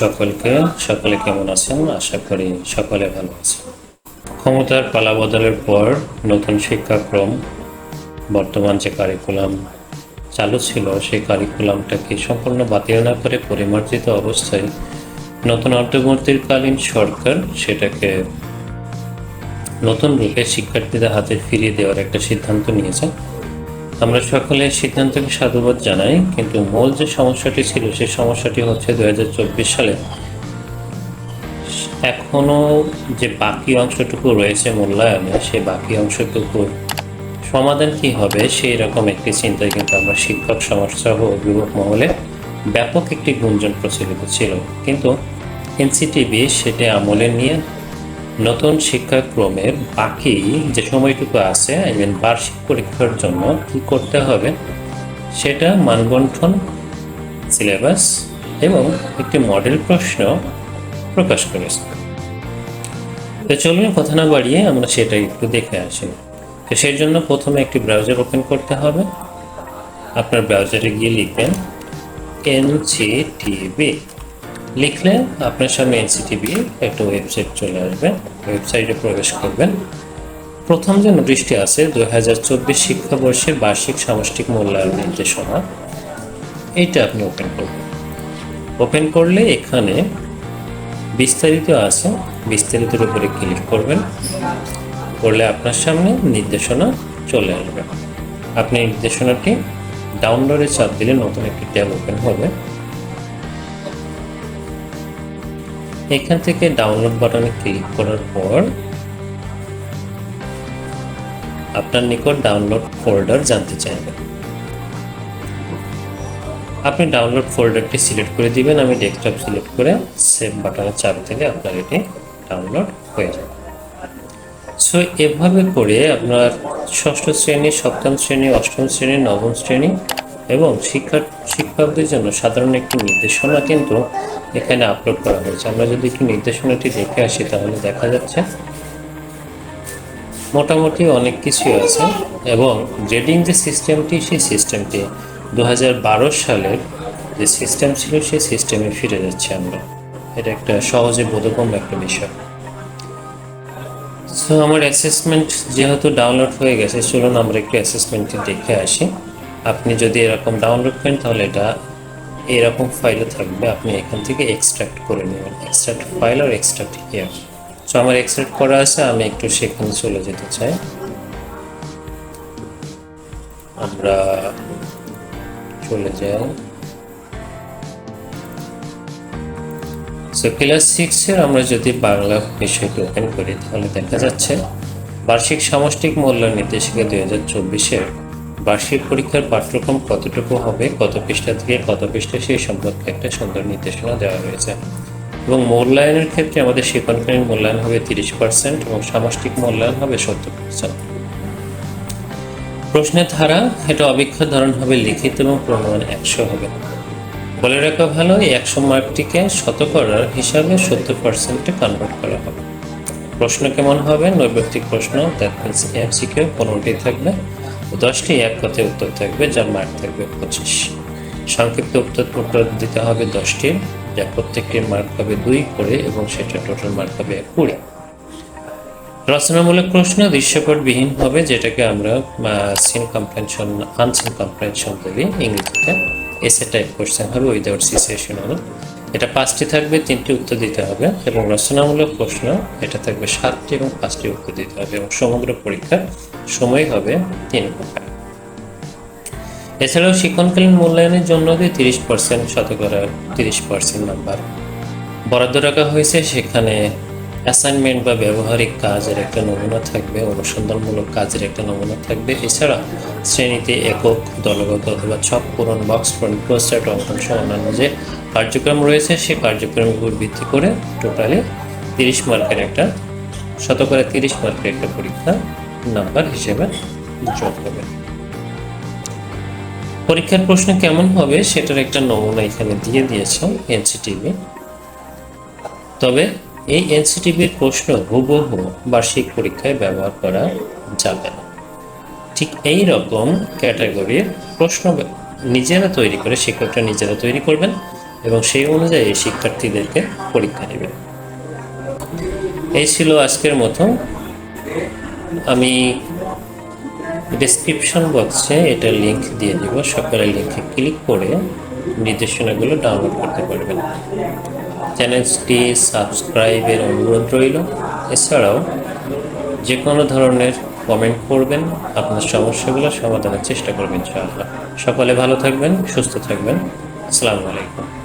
সকলকে, সকলে কেমন আছেন? আশা করি সকলে ভালো আছেন। ক্ষমতার পালা বদলের পর নতুন শিক্ষাক্রম, বর্তমান যে কারিকুলাম চালু ছিল, সেই কারিকুলামটাকে সম্পূর্ণ বাতিল না করে পরিমার্জিত অবস্থায় নতুন অন্তর্বর্তীকালীন সরকার সেটাকে নতুন রূপে শিক্ষার্থীদের হাতে ফিরিয়ে দেওয়ার একটা সিদ্ধান্ত নিয়েছে? আমরা সকলে সিদ্ধান্তকে সাধুবাদ জানাই, কিন্তু মূল যে সমস্যাটি ছিল, সেই সমস্যাটি হচ্ছে দু সালে। এখনও যে বাকি অংশটুকু রয়েছে মূল্যায়নে সেই বাকি অংশটুকুর সমাধান কি হবে, সেই রকম একটি চিন্তায় কিন্তু আমরা শিক্ষক সমাজ সহ অভিভাবক মহলে ব্যাপক একটি গুঞ্জন প্রচলিত ছিল। কিন্তু এনসিটিভি সেটি আমলে নিয়ে নতুন শিক্ষাক্রমের বাকি যে সময়টুকু আছে আই মিন বার্ষিক পরীক্ষার জন্য কি করতে হবে, সেটা মানগঠন সিলেবাস এবং একটি মডেল প্রশ্ন প্রকাশ করেছে তো চলুন কথা না বাড়িয়ে আমরা সেটা একটু দেখে আসি। তো সেই জন্য প্রথমে একটি ব্রাউজার ওপেন করতে হবে। আপনার ব্রাউজারে গিয়ে লিখবেন এনসিটিভি লিখলে আপনার সামনে এনসিটিভি একটা ওয়েবসাইট চলে আসবে ওয়েবসাইটে প্রবেশ করবেন। প্রথম যে নোটিশটি আছে দু হাজার চব্বিশ শিক্ষাবর্ষের বার্ষিক সামষ্টিক মূল্যায়ন নির্দেশনা, এইটা আপনি ওপেন করবেন। ওপেন করলে এখানে বিস্তারিত আছে, বিস্তারিতের উপরে ক্লিক করবেন, করলে আপনার সামনে নির্দেশনা চলে আসবে। আপনি নির্দেশনাটি ডাউনলোডে চাপ দিলে নতুন একটি ট্যাব ওপেন হবে। এখান থেকে ডাউনলোড বাটনে ক্লিক করার পর আপনার নিকট ডাউনলোড ফোল্ডার জানতে চাইবে। আপনি ডাউনলোড ফোল্ডারটি সিলেক্ট করে দিবেন। আমি ডেস্কটপ সিলেক্ট করে সেভ বাটনে চাপ দিলে আপনার এটি ডাউনলোড হয়ে যাবে। সো এভাবে করে আপনার ষষ্ঠ শ্রেণি, সপ্তম শ্রেণি, অষ্টম শ্রেণি, নবম শ্রেণি এবং শিক্ষা শিক্ষকদের জন্য সাধারণ একটি নির্দেশনা কিন্তু এখানে আপলোড করা হয়েছে। আমরা যদি একটু নির্দেশনাটি দেখে আসি তাহলে দেখা যাচ্ছে মোটামুটি অনেক কিছুই আছে এবং গ্রেডিং যে সিস্টেমটি সেই সিস্টেমটি দুহাজার বারো সালের যে সিস্টেম ছিল, সেই সিস্টেমে ফিরে যাচ্ছে আমরা। এটা একটা সহজে বোধগম্য একটা বিষয়। সো আমার অ্যাসেসমেন্ট যেহেতু ডাউনলোড হয়ে গেছে, চলুন আমরা একটু অ্যাসেসমেন্টটি দেখে আসি। আপনি যদি এরকম ডাউনলোড করেন, তাহলে এটা এরকম ফাইলও থাকবে। আপনি এখান থেকে এক্সট্রাক্ট করে নেবেন। এক্সট্রাক্ট ফাইল আর এক্সট্রাক্ট ইয়ার সো আমার এক্সট্রাক্ট করা আছে, আমি একটু সেখানে চলে যেতে চাই। আমরা চলে যাই। সো ক্লাস সিক্সের আমরা যদি বাংলা বিষয়টি ওপেন করি, তাহলে দেখা যাচ্ছে বার্ষিক সামষ্টিক মূল্য নির্দেশিকা দুই হাজার চব্বিশের বার্ষিক পরীক্ষার পাঠ্যক্রম কতটুকু হবে, কত পৃষ্ঠা থেকে কত পৃষ্ঠা সেই সম্পর্কে একটা সুন্দর নির্দেশনা দেওয়া হয়েছে এবং মূল্যায়নের ক্ষেত্রে আমাদের শিক্ষণকালীন মূল্যায়ন হবে তিরিশ পার্সেন্ট এবং সামষ্টিক মূল্যায়ন হবে সত্তর পার্সেন্ট প্রশ্নের ধারা, এটা অবিক্ষর ধরন হবে লিখিত এবং প্রমাণ একশো হবে। বলে রাখা ভালো, এই একশো মার্কটিকে শতকরার হিসাবে সত্তর পার্সেন্টে কনভার্ট করা হবে। প্রশ্ন কেমন হবে? নৈর্ব্যক্তিক প্রশ্ন দ্যাট মিনস এমসিকিউ পনেরোটি থাকবে? দশটি এক কথায় উত্তর থাকবে, যার মার্ক থাকবে পঁচিশ। সংক্ষিপ্ত উত্তর উত্তর দিতে হবে দশটির যা প্রত্যেকটির মার্ক হবে দুই করে এবং সেটা টোটাল মার্ক হবে কুড়ি। রচনামূলক প্রশ্ন দৃশ্যপটবিহীন হবে, যেটাকে আমরা সিন কম্প্রেনশন আনসিন কম্প্রেনশন বলি ইংরেজিতে। এসে টাইপ কোশ্চেন হবে উইদাউট সিচুয়েশনাল এটা পাঁচটি থাকবে, তিনটি উত্তর দিতে হবে এবং রচনামূলক প্রশ্ন এটা থাকবে সাতটি এবং পাঁচটি উত্তর দিতে হবে এবং সমগ্র পরীক্ষার সময় হবে তিন ঘণ্টা। এছাড়াও শিক্ষণকালীন মূল্যায়নের জন্য যে তিরিশ পার্সেন্ট শতকরা তিরিশ পার্সেন্ট নাম্বার বরাদ্দ রাখা হয়েছে, সেখানে অ্যাসাইনমেন্ট বা ব্যবহারিক কাজের একটা নমুনা থাকবে, অনুসন্ধানমূলক কাজের একটা নমুনা থাকবে। এছাড়া শ্রেণীতে একক, দলগত অথবা ছক পূরণ বক্স পূরণ পোস্টার অঙ্কন সহ অন্যান্য যে কার্যক্রম রয়েছে, সেই কার্যক্রমের উপর ভিত্তি করে টোটালি তিরিশ মার্কের একটা, শতকরা তিরিশ মার্কের একটা পরীক্ষা নাম্বার হিসেবে যোগ হবে পরীক্ষার প্রশ্ন কেমন হবে, সেটার একটা নমুনা এখানে দিয়ে দিয়েছে এনসিটিভি। তবে এই এনসিটিভির প্রশ্ন হুবহু বার্ষিক পরীক্ষায় ব্যবহার করা যাবে না। ঠিক এই রকম ক্যাটাগরির প্রশ্ন নিজেরা তৈরি করে, শিক্ষকরা নিজেরা তৈরি করবেন এবং সেই অনুযায়ী শিক্ষার্থীদেরকে পরীক্ষা নেবে এই ছিল আজকের মতো। আমি ডেসক্রিপশন বক্সে এটা লিংক দিয়ে দিব। সকালে লিঙ্কে ক্লিক করে নির্দেশনাগুলো ডাউনলোড করতে পারবেন। চ্যানেলটি সাবস্ক্রাইবের অনুরোধ রইল। এছাড়াও যে কোনো ধরনের কমেন্ট করবেন, আপনার সমস্যাগুলো সমাধানের চেষ্টা করবেন, ইনশাআল্লাহ। সকলে ভালো থাকবেন, সুস্থ থাকবেন। আসসালামু আলাইকুম।